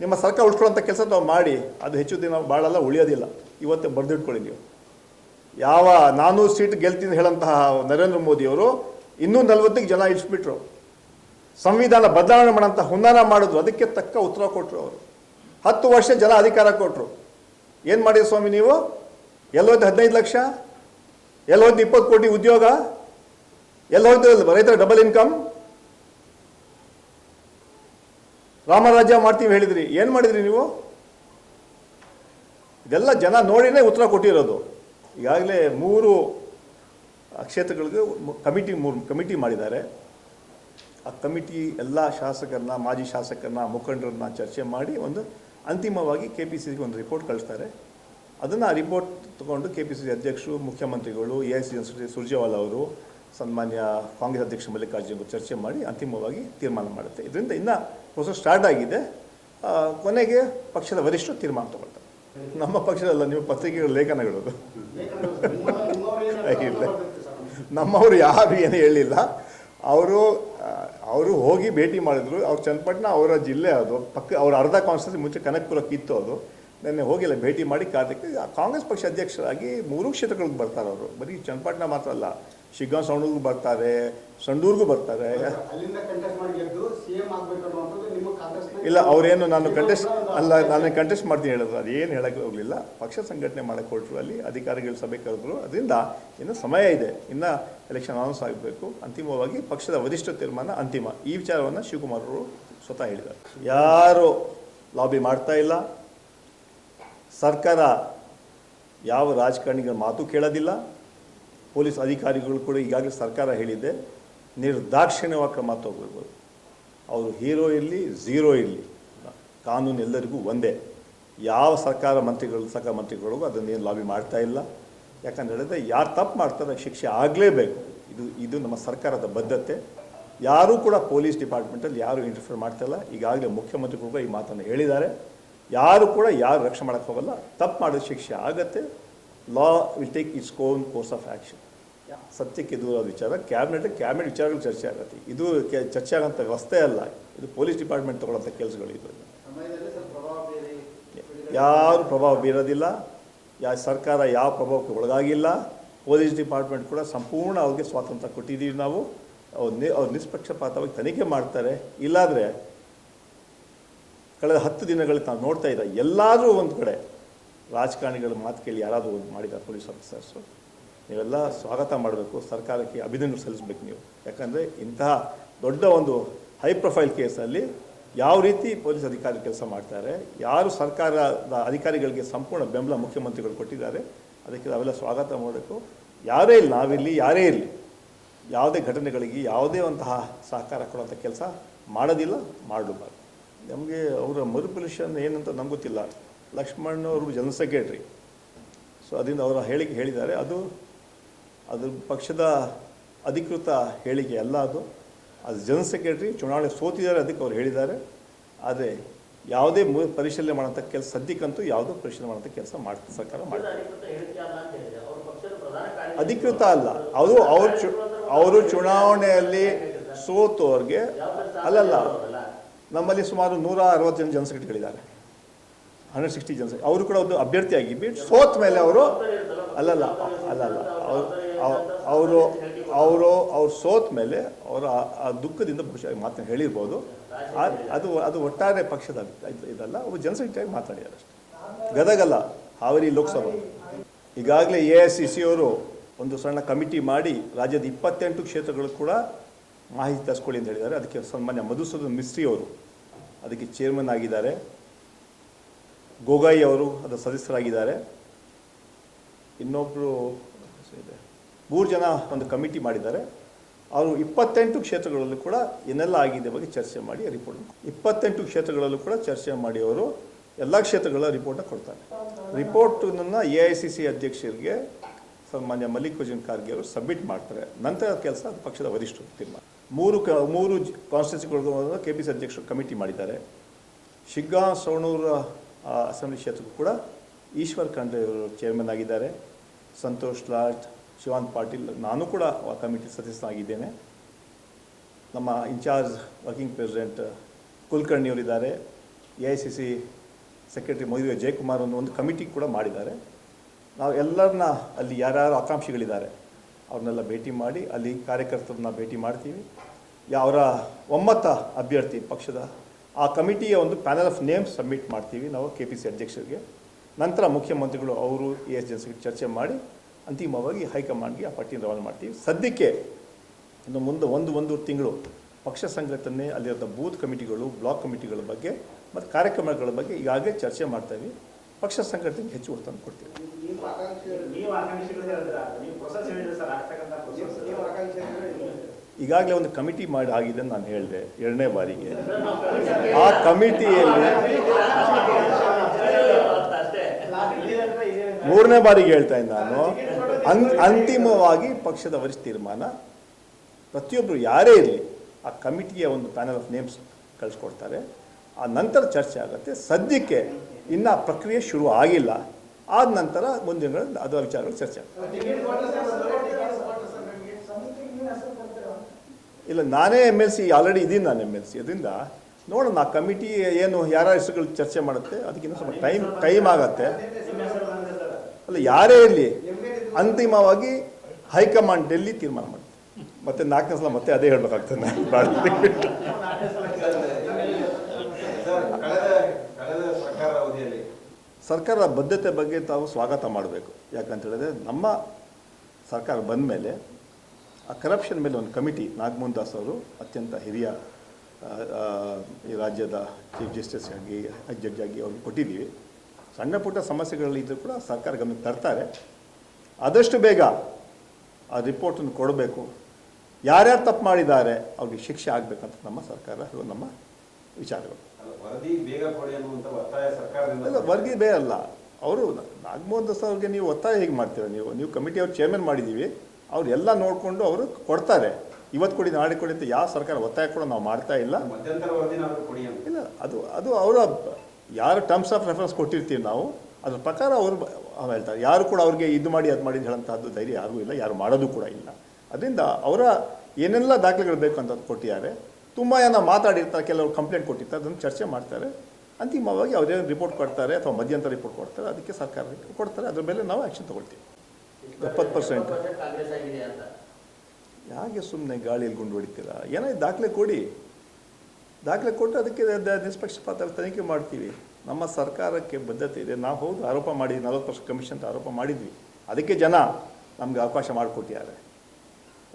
ನಿಮ್ಮ ಸರ್ಕಾರ ಉಳ್ಕೊಳ್ಳೋಂಥ ಕೆಲಸ ನಾವು ಮಾಡಿ, ಅದು ಹೆಚ್ಚು ದಿನ ಭಾಳಲ್ಲ ಉಳಿಯೋದಿಲ್ಲ. ಇವತ್ತೇ ಬರೆದಿಟ್ಕೊಳ್ಳಿ ನೀವು. ಯಾವ ನಾನೂರು ಸೀಟ್ ಗೆಲ್ತೀನಿ ಹೇಳಂತಹ ನರೇಂದ್ರ ಮೋದಿಯವರು ಇನ್ನೂ ನಲ್ವತ್ತಿಗೆ ಜನ ಇಳಿಸ್ಬಿಟ್ರು. ಸಂವಿಧಾನ ಬದಲಾವಣೆ ಮಾಡೋಂಥ ಹುನ್ನಾರ ಮಾಡಿದ್ರು, ಅದಕ್ಕೆ ತಕ್ಕ ಉತ್ತರ ಕೊಟ್ಟರು ಅವರು. ಹತ್ತು ವರ್ಷ ಜನ ಅಧಿಕಾರ ಕೊಟ್ಟರು ಏನು ಮಾಡಿದ್ರು ಸ್ವಾಮಿ ನೀವು? ಎಲ್ಲೋಯ್ತು ಹದಿನೈದು ಲಕ್ಷ? ಎಲ್ಲೋಯ್ತು ಇಪ್ಪತ್ತು ಕೋಟಿ ಉದ್ಯೋಗ? ಎಲ್ಲೋಯ್ತು ರೈತರ ಡಬಲ್ ಇನ್ಕಮ್ ರಾಮರಾಜ್ಯ ಮಾಡ್ತೀವಿ ಹೇಳಿದ್ರಿ. ಏನು ಮಾಡಿದ್ರಿ ನೀವು? ಇದೆಲ್ಲ ಜನ ನೋಡಿನೇ ಉತ್ತರ ಕೊಟ್ಟಿರೋದು. ಈಗಾಗಲೇ ಮೂರು ಕ್ಷೇತ್ರಗಳಿಗೆ ಕಮಿಟಿ ಮೂರು, ಕಮಿಟಿ ಮಾಡಿದ್ದಾರೆ. ಆ ಕಮಿಟಿ ಎಲ್ಲ ಶಾಸಕರನ್ನ, ಮಾಜಿ ಶಾಸಕರನ್ನ, ಮುಖಂಡರನ್ನ ಚರ್ಚೆ ಮಾಡಿ ಒಂದು ಅಂತಿಮವಾಗಿ ಕೆ ಪಿ ಸಿಗೆ ಒಂದು ರಿಪೋರ್ಟ್ ಕಳಿಸ್ತಾರೆ. ಅದನ್ನು ಆ ರಿಪೋರ್ಟ್ ತಗೊಂಡು ಕೆ ಪಿ ಸಿ ಸಿ ಅಧ್ಯಕ್ಷರು, ಮುಖ್ಯಮಂತ್ರಿಗಳು, ಎ ಐ ಸಿ ಸುರ್ಜೇವಾಲ ಅವರು ಸನ್ಮಾನ್ಯ ಕಾಂಗ್ರೆಸ್ ಅಧ್ಯಕ್ಷ ಮಲ್ಲಿಕಾರ್ಜುನ್ ಚರ್ಚೆ ಮಾಡಿ ಅಂತಿಮವಾಗಿ ತೀರ್ಮಾನ ಮಾಡುತ್ತೆ. ಇದರಿಂದ ಇನ್ನು ಪ್ರೊಸೆಸ್ ಸ್ಟಾರ್ಟ್ ಆಗಿದೆ. ಕೊನೆಗೆ ಪಕ್ಷದ ವರಿಷ್ಠರು ತೀರ್ಮಾನ ತಗೊಳ್ತಾರೆ. ನಮ್ಮ ಪಕ್ಷದಲ್ಲ ನೀವು ಪತ್ರಿಕೆಗಳ, ಲೇಖನಗಳು. ಇಲ್ಲ. ನಮ್ಮವರು ಯಾರು ಏನು ಹೇಳಿಲ್ಲ. ಅವರು ಅವರು ಹೋಗಿ ಭೇಟಿ ಮಾಡಿದ್ರು. ಅವ್ರು ಚನ್ನಪಟ್ಟಣ, ಅವರ ಜಿಲ್ಲೆ ಅದು. ಪಕ್ಕ, ಅವ್ರ ಅರ್ಧ ಕಾನ್ಸ್ಟಿಟ್ಯೂನ್ಸಿ ಮುಂಚೆ ಕನಕಪುರಕ್ಕೆ ಇತ್ತು ಅದು. ನೆನ್ನೆ ಹೋಗಿಲ್ಲ ಭೇಟಿ ಮಾಡಿ ಕಾರ್ಯಕ್ಕೆ ಕಾಂಗ್ರೆಸ್ ಪಕ್ಷ ಅಧ್ಯಕ್ಷರಾಗಿ ಮೂರು ಕ್ಷೇತ್ರಗಳಿಗೆ ಬರ್ತಾರೆ ಅವರು. ಬರೀ ಚನ್ನಪಟ್ಟಣ ಮಾತ್ರ ಅಲ್ಲ. ಶಿಗ್ಗಾಂವ್ ಸೌಂಡ್ರಿಗೂ ಬರ್ತಾರೆ. ಸಂಡೂರ್ಗೂ ಬರ್ತಾರೆ ಇಲ್ಲ ಅವರೇನು ನಾನು ಕಂಟೆಸ್ಟ್ ಅಲ್ಲ ನಾನು ಕಂಟೆಸ್ಟ್ ಮಾಡ್ತೀನಿ ಹೇಳಿದ್ರು ಅದೇನು ಹೇಳಕ್ಕೆ ಹೋಗಲಿಲ್ಲ. ಪಕ್ಷ ಸಂಘಟನೆ ಮಾಡಕ್ಕೆ ಹೊರಟ್ರು ಅಲ್ಲಿ ಅಧಿಕಾರಿಗಳು ಸಭೆ ಕರೆದ್ರು. ಅದರಿಂದ ಇನ್ನು ಸಮಯ ಇದೆ. ಇನ್ನು ಎಲೆಕ್ಷನ್ ಅನೌನ್ಸ್ ಆಗಬೇಕು. ಅಂತಿಮವಾಗಿ ಪಕ್ಷದ ವರಿಷ್ಠ ತೀರ್ಮಾನ ಅಂತಿಮ. ಈ ವಿಚಾರವನ್ನು ಶಿವಕುಮಾರ್ ಅವರು ಸ್ವತಃ ಹೇಳಿದ್ದಾರೆ. ಯಾರು ಲಾಬಿ ಮಾಡ್ತಾ ಇಲ್ಲ? ಸರ್ಕಾರ ಯಾವ ರಾಜಕಾರಣಿಗಳ ಮಾತು ಕೇಳೋದಿಲ್ಲ? ಪೊಲೀಸ್ ಅಧಿಕಾರಿಗಳು ಕೂಡ ಈಗಾಗಲೇ ಸರ್ಕಾರ ಹೇಳಿದೆ ನಿರ್ದಾಕ್ಷಿಣ್ಯವಾಗಿ ಕ್ರಮ ತಗೋಬೇಕು ಅವರು ಹೀರೋ ಇರಲಿ, ಝೀರೋ ಇರಲಿ. ಕಾನೂನು ಎಲ್ಲರಿಗೂ ಒಂದೇ. ಯಾವ ಸರ್ಕಾರ ಮಂತ್ರಿಗಳು ಸರ್ಕಾರ ಮಂತ್ರಿಗಳಿಗೂ ಅದನ್ನೇನು ಲಾಬಿ ಮಾಡ್ತಾ ಇಲ್ಲ. ಯಾಕಂತ ಹೇಳಿದ್ರೆ ಯಾರು ತಪ್ಪು ಮಾಡ್ತಾರೆ, ಶಿಕ್ಷೆ ಆಗಲೇಬೇಕು. ಇದು ಇದು ನಮ್ಮ ಸರ್ಕಾರದ ಬದ್ಧತೆ. ಯಾರೂ ಕೂಡ ಪೊಲೀಸ್ ಡಿಪಾರ್ಟ್ಮೆಂಟಲ್ಲಿ ಯಾರು ಮಾಡ್ತಾ ಇಲ್ಲ ಈಗಾಗಲೇ ಮುಖ್ಯಮಂತ್ರಿಗಳು ಕೂಡ ಈ ಮಾತನ್ನು ಹೇಳಿದ್ದಾರೆ. ಯಾರು ಕೂಡ ಯಾರು ರಕ್ಷಣೆ ಮಾಡೋಕ್ಕೆ ಹೋಗಲ್ಲ. ತಪ್ಪು ಮಾಡಿದ ಶಿಕ್ಷೆ ಆಗತ್ತೆ. Law will take its own course of action ಸತ್ಯಕ್ಕೆ ದೂರ ವಿಚಾರ ಕ್ಯಾಬಿನೆಟ್ ಕ್ಯಾಬಿನೆಟ್ ವಿಚಾರಗಳು ಚರ್ಚೆ ಆಗುತ್ತೆ. ಇದು ಕೆ- ಚರ್ಚೆ ಆಗೋಂಥ ವ್ಯವಸ್ಥೆ ಅಲ್ಲ. ಇದು ಪೊಲೀಸ್ ಡಿಪಾರ್ಟ್ಮೆಂಟ್ ತಗೊಳ್ಳೋಂಥ ಕೆಲಸಗಳು ಇದು. ಯಾರು ಪ್ರಭಾವ ಬೀರೋದಿಲ್ಲ. ಯಾ ಸರ್ಕಾರ ಯಾವ ಪ್ರಭಾವಕ್ಕೆ ಒಳಗಾಗಿಲ್ಲ. ಪೊಲೀಸ್ ಡಿಪಾರ್ಟ್ಮೆಂಟ್ ಕೂಡ ಸಂಪೂರ್ಣ ಅವ್ರಿಗೆ ಸ್ವಾತಂತ್ರ್ಯ ಕೊಟ್ಟಿದ್ದೀವಿ ನಾವು. ಅವ್ರು ನಿ ಅವ್ರು ನಿಷ್ಪಕ್ಷಪಾತವಾಗಿ ತನಿಖೆ ಮಾಡ್ತಾರೆ. ಇಲ್ಲಾದರೆ ಕಳೆದ ಹತ್ತು ದಿನಗಳಲ್ಲಿ ನಾವು ನೋಡ್ತಾ ಇದ್ದ ಎಲ್ಲಾದರೂ ಒಂದು ಕಡೆ ರಾಜಕಾರಣಿಗಳ ಮಾತು ಕೇಳಿ ಯಾರಾದರೂ ಒಂದು ಮಾಡಿದ್ದಾರೆ ಪೊಲೀಸ್ ಆಫೀಸರ್ಸು. ನೀವೆಲ್ಲ ಸ್ವಾಗತ ಮಾಡಬೇಕು, ಸರ್ಕಾರಕ್ಕೆ ಅಭಿನಂದನೆ ಸಲ್ಲಿಸಬೇಕು ನೀವು. ಯಾಕಂದರೆ ಇಂತಹ ದೊಡ್ಡ ಒಂದು ಹೈ ಪ್ರೊಫೈಲ್ ಕೇಸಲ್ಲಿ ಯಾವ ರೀತಿ ಪೊಲೀಸ್ ಅಧಿಕಾರಿ ಕೆಲಸ ಮಾಡ್ತಾರೆ, ಯಾರು ಸರ್ಕಾರದ ಅಧಿಕಾರಿಗಳಿಗೆ ಸಂಪೂರ್ಣ ಬೆಂಬಲ ಮುಖ್ಯಮಂತ್ರಿಗಳು ಕೊಟ್ಟಿದ್ದಾರೆ, ಅದಕ್ಕೆ ನಾವೆಲ್ಲ ಸ್ವಾಗತ ಮಾಡಬೇಕು. ಯಾರೇ ಇಲ್ಲ ನಾವಿರಲಿ, ಯಾರೇ ಇರಲಿ, ಯಾವುದೇ ಘಟನೆಗಳಿಗೆ ಯಾವುದೇ ಅಂತಹ ಸಹಕಾರ ಕೊಡುವಂಥ ಕೆಲಸ ಮಾಡೋದಿಲ್ಲ ಮಾಡಲೂಬಾರ್ದು ನಮಗೆ ಅವರ ಮರುಪಲಿಷನ್ ಏನಂತ ನಮ್ಗೆ ಗೊತ್ತಿಲ್ಲ. ಲಕ್ಷ್ಮಣ್ ಅವರು ಜನರಲ್ ಸೆಕ್ರೆಟ್ರಿ ಸೊ ಅದರಿಂದ ಅವರ ಹೇಳಿಕೆ ಹೇಳಿದ್ದಾರೆ. ಅದು ಅದು ಪಕ್ಷದ ಅಧಿಕೃತ ಹೇಳಿಕೆ ಅಲ್ಲ ಅದು. ಅದು ಜನರಲ್ ಸೆಕ್ರೆಟ್ರಿ ಚುನಾವಣೆ ಸೋತಿದ್ದಾರೆ ಅದಕ್ಕೆ ಅವ್ರು ಹೇಳಿದ್ದಾರೆ. ಆದರೆ ಯಾವುದೇ ಪರಿಶೀಲನೆ ಮಾಡೋಂಥ ಕೆಲಸ ಸದ್ಯಕ್ಕಂತೂ ಯಾವುದೋ ಪರಿಶೀಲನೆ ಮಾಡೋಂಥ ಕೆಲಸ ಮಾಡ್ತಾ ಸರ್ಕಾರ ಮಾಡ್ತಾರೆ ಅಧಿಕೃತ ಅಲ್ಲ. ಅದು ಅವರು ಚು ಅವರು ಚುನಾವಣೆಯಲ್ಲಿ ಸೋತೋರ್ಗೆ ಅಲ್ಲಲ್ಲ. ನಮ್ಮಲ್ಲಿ ಸುಮಾರು ನೂರ ಅರವತ್ತು ಜನ ಜನಸಂಖ್ಯೆಗಳಿದ್ದಾರೆ ಹಂಡ್ರೆಡ್ ಸಿಕ್ಸ್ಟಿ ಜನ ಅವರು ಕೂಡ ಒಂದು ಅಭ್ಯರ್ಥಿಯಾಗಿ ಬಿಟ್ಟು ಸೋತ ಮೇಲೆ ಅವರು ಅಲ್ಲಲ್ಲ. ಅಲ್ಲಲ್ಲ. ಅವರು ಅವರು ಅವರು, ಅವ್ರು ಸೋತ ಮೇಲೆ ಅವರು ಆ- ದುಃಖದಿಂದ ಬಹುಶಃ ಮಾತನ್ನು ಹೇಳಿರ್ಬೋದು. ಅದು ಅದು ಒಟ್ಟಾರೆ ಪಕ್ಷದ ಇದು- ಇದಲ್ಲ ಅವರು ಜನಸಂಖ್ಯೆಯಾಗಿ ಮಾತಾಡಿದ್ದಾರೆ ಗದಗಲ್ಲ, ಹಾವೇರಿ ಲೋಕಸಭಾ. ಈಗಾಗಲೇ ಎ ಐ ಸಿ ಸಿ ಅವರು ಒಂದು ಸಣ್ಣ ಕಮಿಟಿ ಮಾಡಿ ರಾಜ್ಯದ ಇಪ್ಪತ್ತೆಂಟು ಕ್ಷೇತ್ರಗಳು ಕೂಡ ಮಾಹಿತಿ ತರಿಸ್ಕೊಳ್ಳಿ ಅಂತ ಹೇಳಿದ್ದಾರೆ. ಅದಕ್ಕೆ ಸನ್ಮಾನ್ಯ ಮಧುಸೂದನ್ ಮಿಸ್ತ್ರಿ ಅವರು ಅದಕ್ಕೆ ಚೇರ್ಮನ್ ಆಗಿದ್ದಾರೆ. ಗೋಗಾಯಿ ಅವರು ಅದರ ಸದಸ್ಯರಾಗಿದ್ದಾರೆ. ಇನ್ನೊಬ್ಬರು ಇದೆ ಮೂರು ಜನ ಒಂದು ಕಮಿಟಿ ಮಾಡಿದ್ದಾರೆ. ಅವರು ಇಪ್ಪತ್ತೆಂಟು ಕ್ಷೇತ್ರಗಳಲ್ಲೂ ಕೂಡ ಏನೆಲ್ಲ ಆಗಿದೆ ಬಗ್ಗೆ ಚರ್ಚೆ ಮಾಡಿ ರಿಪೋರ್ಟ್ ಇಪ್ಪತ್ತೆಂಟು ಕ್ಷೇತ್ರಗಳಲ್ಲೂ ಕೂಡ ಚರ್ಚೆ ಮಾಡಿ ಅವರು ಎಲ್ಲ ಕ್ಷೇತ್ರಗಳ ರಿಪೋರ್ಟ್ನ ಕೊಡ್ತಾರೆ. ರಿಪೋರ್ಟನ್ನು ಎ ಐ ಸಿ ಸಿ ಅಧ್ಯಕ್ಷರಿಗೆ ಸನ್ಮಾನ್ಯ ಮಲ್ಲಿಕಾರ್ಜುನ್ ಖಾರ್ಗೆ ಅವರು ಸಬ್ಮಿಟ್ ಮಾಡ್ತಾರೆ. ನಂತರ ಕೆಲಸ ಪಕ್ಷದ ವರಿಷ್ಠರು ತೀರ್ಮಾನ. ಮೂರು ಕ, ಮೂರು ಕಾನ್ಸ್ಟಿಟ್ಯೂನ್ಸಿಗಳು ಕೆ ಪಿ ಸಿ ಅಧ್ಯಕ್ಷರು ಕಮಿಟಿ ಮಾಡಿದ್ದಾರೆ. ಶಿಗ್ಗಾ ಸೋಣೂರ ಅಸೆಂಬ್ಲಿ ಕ್ಷೇತ್ರಕ್ಕೂ ಕೂಡ ಈಶ್ವರ್ ಖಂಡ್ರೆ ಅವರು ಚೇರ್ಮನ್ ಆಗಿದ್ದಾರೆ. ಸಂತೋಷ್ ಲಾಟ್ ಶಿವಾಂತ್ ಪಾಟೀಲ್, ನಾನು ಕೂಡ ಆ ಕಮಿಟಿ ಸದಸ್ಯನಾಗಿದ್ದೇನೆ ನಮ್ಮ ಇನ್ಚಾರ್ಜ್, ವರ್ಕಿಂಗ್ ಪ್ರೆಸಿಡೆಂಟ್ ಕುಲಕರ್ಣಿ ಅವರಿದ್ದಾರೆ. A I C C secretary ಮದುವೆ ಜಯಕುಮಾರ್ ಅನ್ನೋ ಒಂದು ಕಮಿಟಿ ಕೂಡ ಮಾಡಿದ್ದಾರೆ. ನಾವು ಎಲ್ಲರನ್ನ ಅಲ್ಲಿ ಯಾರ್ಯಾರು ಆಕಾಂಕ್ಷಿಗಳಿದ್ದಾರೆ, ಅವ್ರನ್ನೆಲ್ಲ ಭೇಟಿ ಮಾಡಿ, ಅಲ್ಲಿ ಕಾರ್ಯಕರ್ತರನ್ನ ಭೇಟಿ ಮಾಡ್ತೀವಿ. ಅವರ ಒಮ್ಮತ ಅಭ್ಯರ್ಥಿ ಪಕ್ಷದ, ಆ ಕಮಿಟಿಯ ಒಂದು ಪ್ಯಾನಲ್ ಆಫ್ ನೇಮ್ಸ್ ಸಬ್ಮಿಟ್ ಮಾಡ್ತೀವಿ ನಾವು ಕೆ ಪಿ ಸಿ ಅಧ್ಯಕ್ಷರಿಗೆ. ನಂತರ ಮುಖ್ಯಮಂತ್ರಿಗಳು, ಅವರು ಎ ಎಸ್ ಜನ್ಸಿಗೆ ಚರ್ಚೆ ಮಾಡಿ ಅಂತಿಮವಾಗಿ ಹೈಕಮಾಂಡ್ಗೆ ಆ ಪಟ್ಟಿಯನ್ನು ರವಾನೆ ಮಾಡ್ತೀವಿ. ಸದ್ಯಕ್ಕೆ ಇನ್ನು ಮುಂದೆ ಒಂದು ಒಂದು ತಿಂಗಳು ಪಕ್ಷ ಸಂಘಟನೆ ಅಲ್ಲಿರೋ ಬೂತ್ ಕಮಿಟಿಗಳು, ಬ್ಲಾಕ್ ಕಮಿಟಿಗಳ ಬಗ್ಗೆ ಮತ್ತು ಕಾರ್ಯಕ್ರಮಗಳ ಬಗ್ಗೆ ಈಗಾಗಲೇ ಚರ್ಚೆ ಮಾಡ್ತೀವಿ ಪಕ್ಷ ಸಂಘಟನೆಗೆ ಹೆಚ್ಚು ಒತ್ತನ್ನು ಕೊಡ್ತೀವಿ. ಈಗಾಗಲೇ ಒಂದು ಕಮಿಟಿ ಮಾಡಿ ಆಗಿದೆ ನಾನು ಹೇಳಿದೆ. ಎರಡನೇ ಬಾರಿಗೆ. ಆ ಕಮಿಟಿಯಲ್ಲಿ ಮೂರನೇ ಬಾರಿಗೆ ಹೇಳ್ತಾ ಇದ್ದ ನಾನು ಅನ್ ಅಂತಿಮವಾಗಿ ಪಕ್ಷದ ವರಿಷ್ಠ ತೀರ್ಮಾನ ಪ್ರತಿಯೊಬ್ಬರು ಯಾರೇ ಇರಲಿ, ಆ ಕಮಿಟಿಯ ಒಂದು ಪ್ಯಾನಲ್ ಆಫ್ ನೇಮ್ಸ್ ಕಳಿಸ್ಕೊಡ್ತಾರೆ. ಆ ನಂತರ ಚರ್ಚೆ ಆಗುತ್ತೆ. ಸದ್ಯಕ್ಕೆ ಇನ್ನು ಪ್ರಕ್ರಿಯೆ ಶುರು ಆಗಿಲ್ಲ. ಆದ ನಂತರ ಮುಂದಿನ ಅದರ ವಿಚಾರಗಳು ಚರ್ಚೆ ಇಲ್ಲ, ನಾನೇ ಎಂ ಎಲ್ ಸಿ ಆಲ್ರೆಡಿ ಇದ್ದೀನಿ ನಾನು ಎಂ ಎಲ್ ಸಿ ಅದರಿಂದ ನೋಡೋಣ, ಆ ಕಮಿಟಿ ಏನು, ಯಾರ ಹೆಸರುಗಳು ಚರ್ಚೆ ಮಾಡುತ್ತೆ, ಅದಕ್ಕಿಂತ ಸ್ವಲ್ಪ ಟೈಮ್ ಟೈಮ್ ಆಗತ್ತೆ ನಿಮ್ಮ ಹೆಸರು ಬಂದಿದೆ ಸರ್ ಅಲ್ಲ ಯಾರೇ ಇರಲಿ, ಅಂತಿಮವಾಗಿ ಹೈಕಮಾಂಡ್ ಡೆಲ್ಲಿ ತೀರ್ಮಾನ ಮಾಡುತ್ತೆ ಮತ್ತೆ ನಾಲ್ಕನೇ ಸಲ ಮತ್ತೆ ಅದೇ ಹೇಳಬೇಕಾಗ್ತದೆ ಸರ್ಕಾರದ ಬದ್ಧತೆ ಬಗ್ಗೆ ತಾವು ಸ್ವಾಗತ ಮಾಡಬೇಕು. ಯಾಕಂತ ಹೇಳಿದ್ರೆ ನಮ್ಮ ಸರ್ಕಾರ ಬಂದ ಮೇಲೆ ಆ ಕರಪ್ಷನ್ ಮೇಲೆ ಒಂದು ಕಮಿಟಿ ನಾಗಮೋಹನ್ ದಾಸ್ ಅವರು ಅತ್ಯಂತ ಹಿರಿಯ ಈ ರಾಜ್ಯದ ಚೀಫ್ ಜಸ್ಟಿಸ್ ಆಗಿ ಜಡ್ಜ್ ಆಗಿ ಅವ್ರಿಗೆ ಕೊಟ್ಟಿದ್ದೀವಿ. ಸಣ್ಣ ಪುಟ್ಟ ಸಮಸ್ಯೆಗಳಿದ್ದರೂ ಕೂಡ ಸರ್ಕಾರ ಗಮನಕ್ಕೆ ತರ್ತಾರೆ. ಆದಷ್ಟು ಬೇಗ ಆ ರಿಪೋರ್ಟನ್ನು ಕೊಡಬೇಕು. ಯಾರ್ಯಾರು ತಪ್ಪು ಮಾಡಿದ್ದಾರೆ ಅವ್ರಿಗೆ ಶಿಕ್ಷೆ ಆಗಬೇಕಂತ ನಮ್ಮ ಸರ್ಕಾರ ಹಾಗೂ ನಮ್ಮ ವಿಚಾರಗಳು. ಇಲ್ಲ ವರದಿ ಬೇಗ ಅಲ್ಲ ವರ್ಗಿ ಬೇ ಅಲ್ಲ. ಅವರು ನಾಗಮೋಹನ್ ದಾಸ್ ಅವ್ರಿಗೆ ನೀವು ಒತ್ತಾಯ ಹೇಗೆ ಮಾಡ್ತೀರಾ? ನೀವು ನೀವು ಕಮಿಟಿ ಅವ್ರು ಚೇರ್ಮನ್ ಮಾಡಿದ್ದೀವಿ. ಅವ್ರು ಎಲ್ಲ ನೋಡಿಕೊಂಡು ಅವರು ಕೊಡ್ತಾರೆ. ಇವತ್ತು ಕೊಡಿ ನಾಳೆ ಕೊಡಿ ಅಂತ ಯಾವ ಸರ್ಕಾರ ಒತ್ತಾಯ ಕೂಡ ನಾವು ಮಾಡ್ತಾ ಇಲ್ಲ. ಇಲ್ಲ ಅದು ಅದು ಅವರ ಯಾರು ಟರ್ಮ್ಸ್ ಆಫ್ ರೆಫರೆನ್ಸ್ ಕೊಟ್ಟಿರ್ತೀವಿ ನಾವು ಅದ್ರ ಪ್ರಕಾರ ಅವರು ಹೇಳ್ತಾರೆ. ಯಾರು ಕೂಡ ಅವ್ರಿಗೆ ಇದು ಮಾಡಿ ಅದು ಮಾಡಿ ಅಂತ ಹೇಳೋಂಥದ್ದು ಧೈರ್ಯ ಯಾರಿಗೂ ಇಲ್ಲ ಯಾರು ಮಾಡೋದು ಕೂಡ ಇಲ್ಲ. ಅದರಿಂದ ಅವರ ಏನೆಲ್ಲ ದಾಖಲೆಗಳು ಬೇಕು ಅಂತ ಕೊಟ್ಟಿದ್ದಾರೆ ತುಂಬ ಜನ ಮಾತಾಡಿರ್ತಾರೆ ಕೆಲವರು ಕಂಪ್ಲೇಂಟ್ ಕೊಟ್ಟಿರ್ತಾರೆ ಅದನ್ನು ಚರ್ಚೆ ಮಾಡ್ತಾರೆ. ಅಂತಿಮವಾಗಿ ಅವ್ರೇನು ರಿಪೋರ್ಟ್ ಕೊಡ್ತಾರೆ ಅಥವಾ ಮಧ್ಯಂತರ ರಿಪೋರ್ಟ್ ಕೊಡ್ತಾರೆ ಅದಕ್ಕೆ ಸರ್ಕಾರ ಕೊಡ್ತಾರೆ ಅದ್ರ ಮೇಲೆ ನಾವು ಆ್ಯಕ್ಷನ್ ತೊಗೊಳ್ತೀವಿ. ಎಪ್ಪತ್ತು ಪರ್ಸೆಂಟ್ ಯಾಕೆ ಸುಮ್ಮನೆ ಗಾಳಿಯಲ್ಲಿ ಗುಂಡು ಹೊಡಿತೀರಾ? ಏನೋ ದಾಖಲೆ ಕೊಡಿ. ದಾಖಲೆ ಕೊಟ್ಟು ಅದಕ್ಕೆ ನಿಷ್ಪಕ್ಷಪಾತ ತನಿಖೆ ಮಾಡ್ತೀವಿ. ನಮ್ಮ ಸರ್ಕಾರಕ್ಕೆ ಬದ್ಧತೆ ಇದೆ. ನಾವು ಹೌದು ಆರೋಪ ಮಾಡಿ ನಲವತ್ತು ವರ್ಷ ಕಮಿಷನ್ ಅಂತ ಆರೋಪ ಮಾಡಿದ್ವಿ. ಅದಕ್ಕೆ ಜನ ನಮಗೆ ಅವಕಾಶ ಮಾಡಿಕೊಟ್ಟಿದ್ದಾರೆ.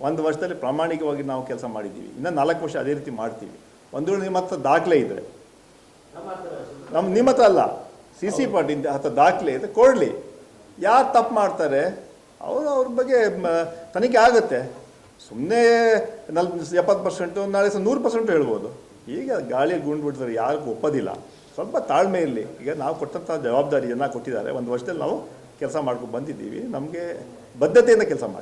ಒಂದು ವರ್ಷದಲ್ಲಿ ಪ್ರಾಮಾಣಿಕವಾಗಿ ನಾವು ಕೆಲಸ ಮಾಡಿದ್ದೀವಿ. ಇನ್ನು ನಾಲ್ಕು ವರ್ಷ ಅದೇ ರೀತಿ ಮಾಡ್ತೀವಿ. ಒಂದು ವೇಳೆ ನಿಮ್ಮ ಹತ್ರ ದಾಖಲೆ ಇದ್ದರೆ ನಮ್ಮ ನಮ್ಮ ಹತ್ರ ಅಲ್ಲ. ಸಿ ಸಿ ಪಾರ್ಟಿ ಹತ್ರ ದಾಖಲೆ ಇದೆ. ಕೊಡಲಿ. ಯಾರು ತಪ್ಪು ಮಾಡ್ತಾರೆ? ಅವರು ಅವ್ರ ಬಗ್ಗೆ ತನಿಖೆ ಆಗುತ್ತೆ. ಸುಮ್ಮನೆ ನಲ್ ಎಪ್ಪತ್ತು ಪರ್ಸೆಂಟು ನಾಳೆ ಸಹ ನೂರು ಪರ್ಸೆಂಟು ಹೇಳ್ಬೋದು. ಈಗ ಗಾಳಿಯಲ್ಲಿ ಗುಂಡು ಬಿಡ್ತಾರೆ ಯಾರಿಗೂ ಒಪ್ಪೋದಿಲ್ಲ. ಸ್ವಲ್ಪ ತಾಳ್ಮೆ ಇರಲಿ. ಈಗ ನಾವು ಕೊಟ್ಟಂಥ ಜವಾಬ್ದಾರಿ ಜನ ಕೊಟ್ಟಿದ್ದಾರೆ. ಒಂದು ವರ್ಷದಲ್ಲಿ ನಾವು ಕೆಲಸ ಮಾಡ್ಕೊಂಡು ಬಂದಿದ್ದೀವಿ. ನಮಗೆ ಬದ್ಧತೆಯಿಂದ ಕೆಲಸ ಮಾಡ್ತೀವಿ.